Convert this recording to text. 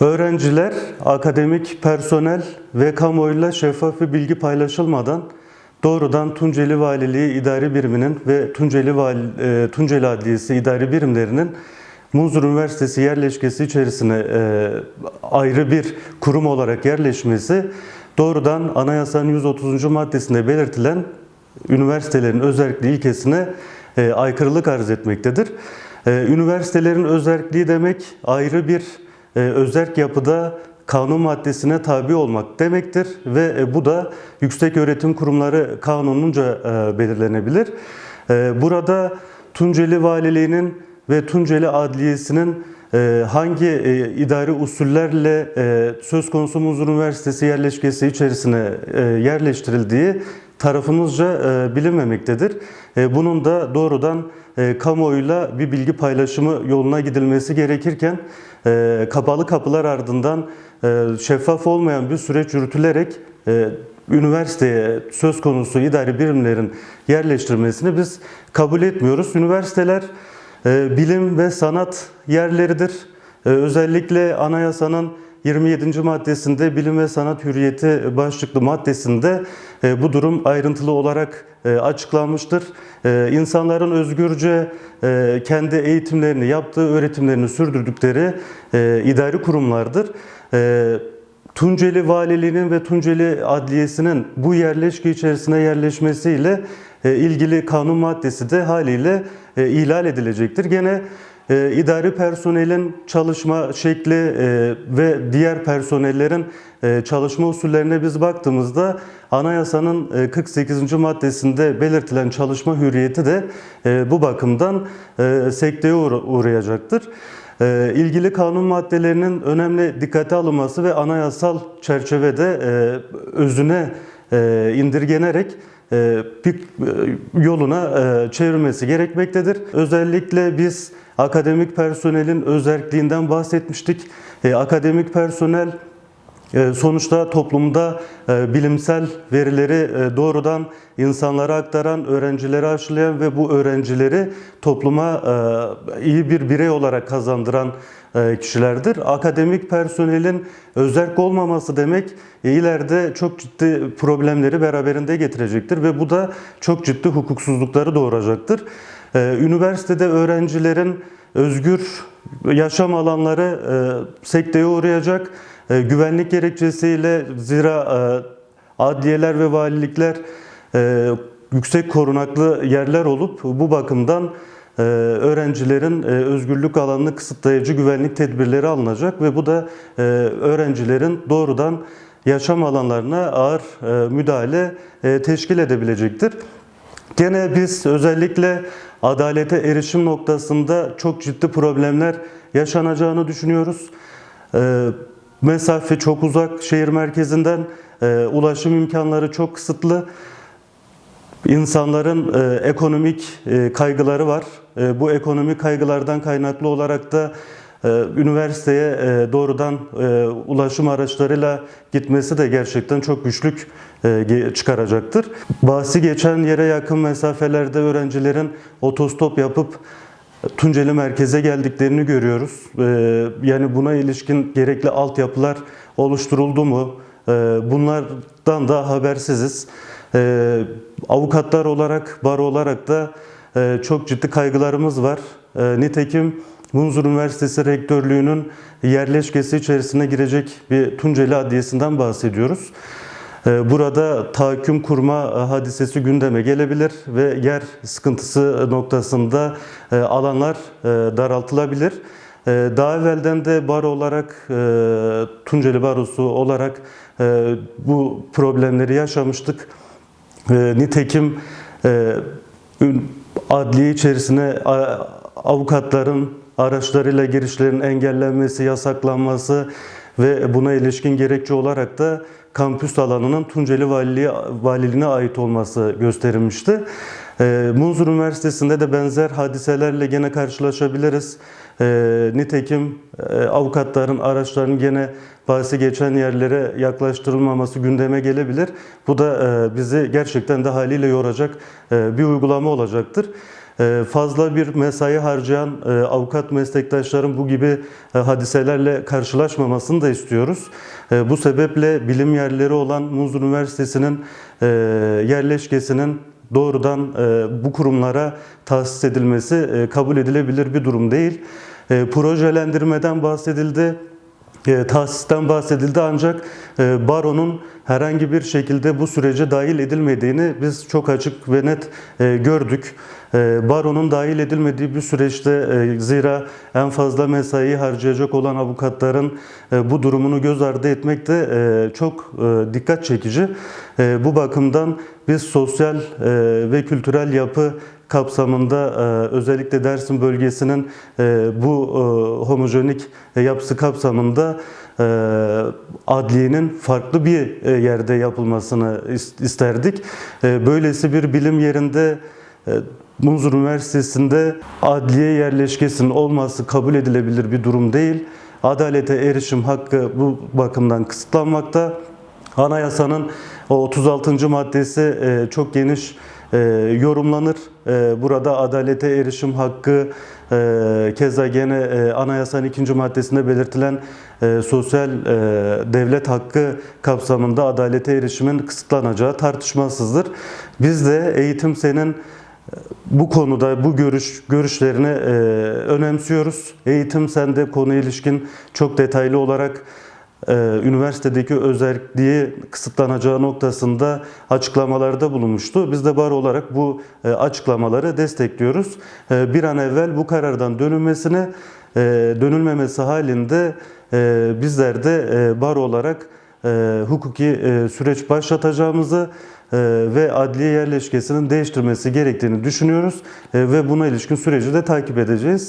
Öğrenciler, akademik personel ve kamuoyuyla şeffaf bir bilgi paylaşılmadan doğrudan Tunceli Valiliği İdari Biriminin ve Tunceli, Vali, e, Tunceli Adliyesi İdari Birimlerinin Munzur Üniversitesi yerleşkesi içerisine e, ayrı bir kurum olarak yerleşmesi doğrudan anayasanın 130. maddesinde belirtilen üniversitelerin özelliği ilkesine e, aykırılık arz etmektedir. Üniversitelerin özelliği demek ayrı bir özerk yapıda kanun maddesine tabi olmak demektir ve e, bu da Yüksek Öğretim Kurumları Kanununca e, belirlenebilir. E, Burada Tunceli Valiliğinin ve Tunceli Adliyesi'nin e, hangi e, idari usullerle e, söz konusu Muzur Üniversitesi yerleşkesi içerisine e, yerleştirildiği tarafımızca e, bilinmemektedir. E, Bunun da doğrudan e, kamuoyuyla bir bilgi paylaşımı yoluna gidilmesi gerekirken kapalı kapılar ardından şeffaf olmayan bir süreç yürütülerek üniversiteye söz konusu idari birimlerin yerleştirmesini biz kabul etmiyoruz. Üniversiteler bilim ve sanat yerleridir. Özellikle anayasanın 27. maddesinde bilim ve sanat hürriyeti başlıklı maddesinde e, bu durum ayrıntılı olarak e, açıklanmıştır. E, İnsanların özgürce kendi eğitimlerini, yaptığı öğretimlerini sürdürdükleri idari kurumlardır. Tunceli Valiliğinin ve Tunceli Adliyesi'nin bu yerleşke içerisine yerleşmesiyle ilgili kanun maddesi de haliyle ihlal edilecektir. Gene e, idari personelin çalışma şekli e, ve diğer personellerin e, çalışma usullerine biz baktığımızda anayasanın e, 48. maddesinde belirtilen çalışma hürriyeti de e, bu bakımdan e, sekteye uğra- uğrayacaktır. E, ilgili kanun maddelerinin önemli dikkate alınması ve anayasal çerçevede e, özüne e, indirgenerek bir e, yoluna e, çevirmesi gerekmektedir. Özellikle biz akademik personelin özelliğinden bahsetmiştik. E, Akademik personel e, Sonuçta toplumda e, bilimsel verileri e, doğrudan insanlara aktaran, öğrencileri aşılayan ve bu öğrencileri topluma e, iyi bir birey olarak kazandıran e, kişilerdir. Akademik personelin özerk olmaması demek e, ileride çok ciddi problemleri beraberinde getirecektir ve bu da çok ciddi hukuksuzlukları doğuracaktır. E, Üniversitede öğrencilerin özgür yaşam alanları e, sekteye uğrayacak. E, güvenlik gerekçesiyle zira e, adliyeler ve valilikler e, yüksek korunaklı yerler olup bu bakımdan e, öğrencilerin özgürlük alanını kısıtlayıcı güvenlik tedbirleri alınacak ve bu da öğrencilerin doğrudan yaşam alanlarına ağır müdahale teşkil edebilecektir. Gene biz özellikle adalete erişim noktasında çok ciddi problemler yaşanacağını düşünüyoruz. Mesafe çok uzak şehir merkezinden, e, ulaşım imkanları çok kısıtlı. İnsanların e, ekonomik e, kaygıları var. E, bu ekonomik kaygılardan kaynaklı olarak da e, üniversiteye e, doğrudan e, ulaşım araçlarıyla gitmesi de gerçekten çok güçlük e, çıkaracaktır. Bahsi geçen yere yakın mesafelerde öğrencilerin otostop yapıp Tunceli merkeze geldiklerini görüyoruz. E, Yani buna ilişkin gerekli altyapılar oluşturuldu mu? E, Bunlardan da habersiziz. E, Avukatlar olarak, baro olarak da e, çok ciddi kaygılarımız var. Nitekim Munzur Üniversitesi Rektörlüğü'nün yerleşkesi içerisine girecek bir Tunceli Adliyesi'nden bahsediyoruz. Ee, Burada tahakküm kurma e, hadisesi gündeme gelebilir ve yer sıkıntısı noktasında e, alanlar e, daraltılabilir. Daha evvelden de baro olarak, Tunceli Barosu olarak bu problemleri yaşamıştık. Nitekim adliye içerisine avukatların araçlarıyla girişlerin engellenmesi, yasaklanması ve buna ilişkin gerekçe olarak da kampüs alanının Tunceli Valiliği, Valiliğine ait olması gösterilmişti. E, Munzur Üniversitesi'nde de benzer hadiselerle gene karşılaşabiliriz. E, nitekim e, avukatların araçlarının gene bahsi geçen yerlere yaklaştırılmaması gündeme gelebilir. Bu da e, bizi gerçekten de haliyle yoracak e, bir uygulama olacaktır. E, fazla bir mesai harcayan e, avukat meslektaşların bu gibi e, hadiselerle karşılaşmamasını da istiyoruz. E, Bu sebeple bilim yerleri olan Muz Üniversitesi'nin yerleşkesinin doğrudan bu kurumlara tahsis edilmesi kabul edilebilir bir durum değil. Projelendirmeden bahsedildi. E, tahsisten bahsedildi ancak e, baronun herhangi bir şekilde bu sürece dahil edilmediğini biz çok açık ve net e, gördük. E, baronun dahil edilmediği bir süreçte e, zira en fazla mesai harcayacak olan avukatların e, bu durumunu göz ardı etmek de e, çok e, dikkat çekici. E, bu bakımdan biz sosyal e, ve kültürel yapı kapsamında e, özellikle Dersim bölgesinin e, bu e, homojenik yapısı kapsamında adliyenin farklı bir yerde yapılmasını is- isterdik. Böylesi bir bilim yerinde Munzur Üniversitesi'nde adliye yerleşkesinin olması kabul edilebilir bir durum değil. Adalete erişim hakkı bu bakımdan kısıtlanmakta. Anayasanın o 36. maddesi çok geniş e, yorumlanır. E, Burada adalete erişim hakkı e, keza gene e, anayasanın ikinci maddesinde belirtilen e, sosyal e, devlet hakkı kapsamında adalete erişimin kısıtlanacağı tartışmasızdır. Biz de eğitim senin bu konuda bu görüş görüşlerini e, önemsiyoruz. Eğitim sende konu ilişkin çok detaylı olarak e, üniversitedeki özelliği kısıtlanacağı noktasında açıklamalarda bulunmuştu. Biz de bar olarak bu e, açıklamaları destekliyoruz. E, bir an evvel bu karardan dönülmesine e, dönülmemesi halinde e, bizler de e, bar olarak e, hukuki e, süreç başlatacağımızı e, ve adliye yerleşkesinin değiştirmesi gerektiğini düşünüyoruz E, ve buna ilişkin süreci de takip edeceğiz.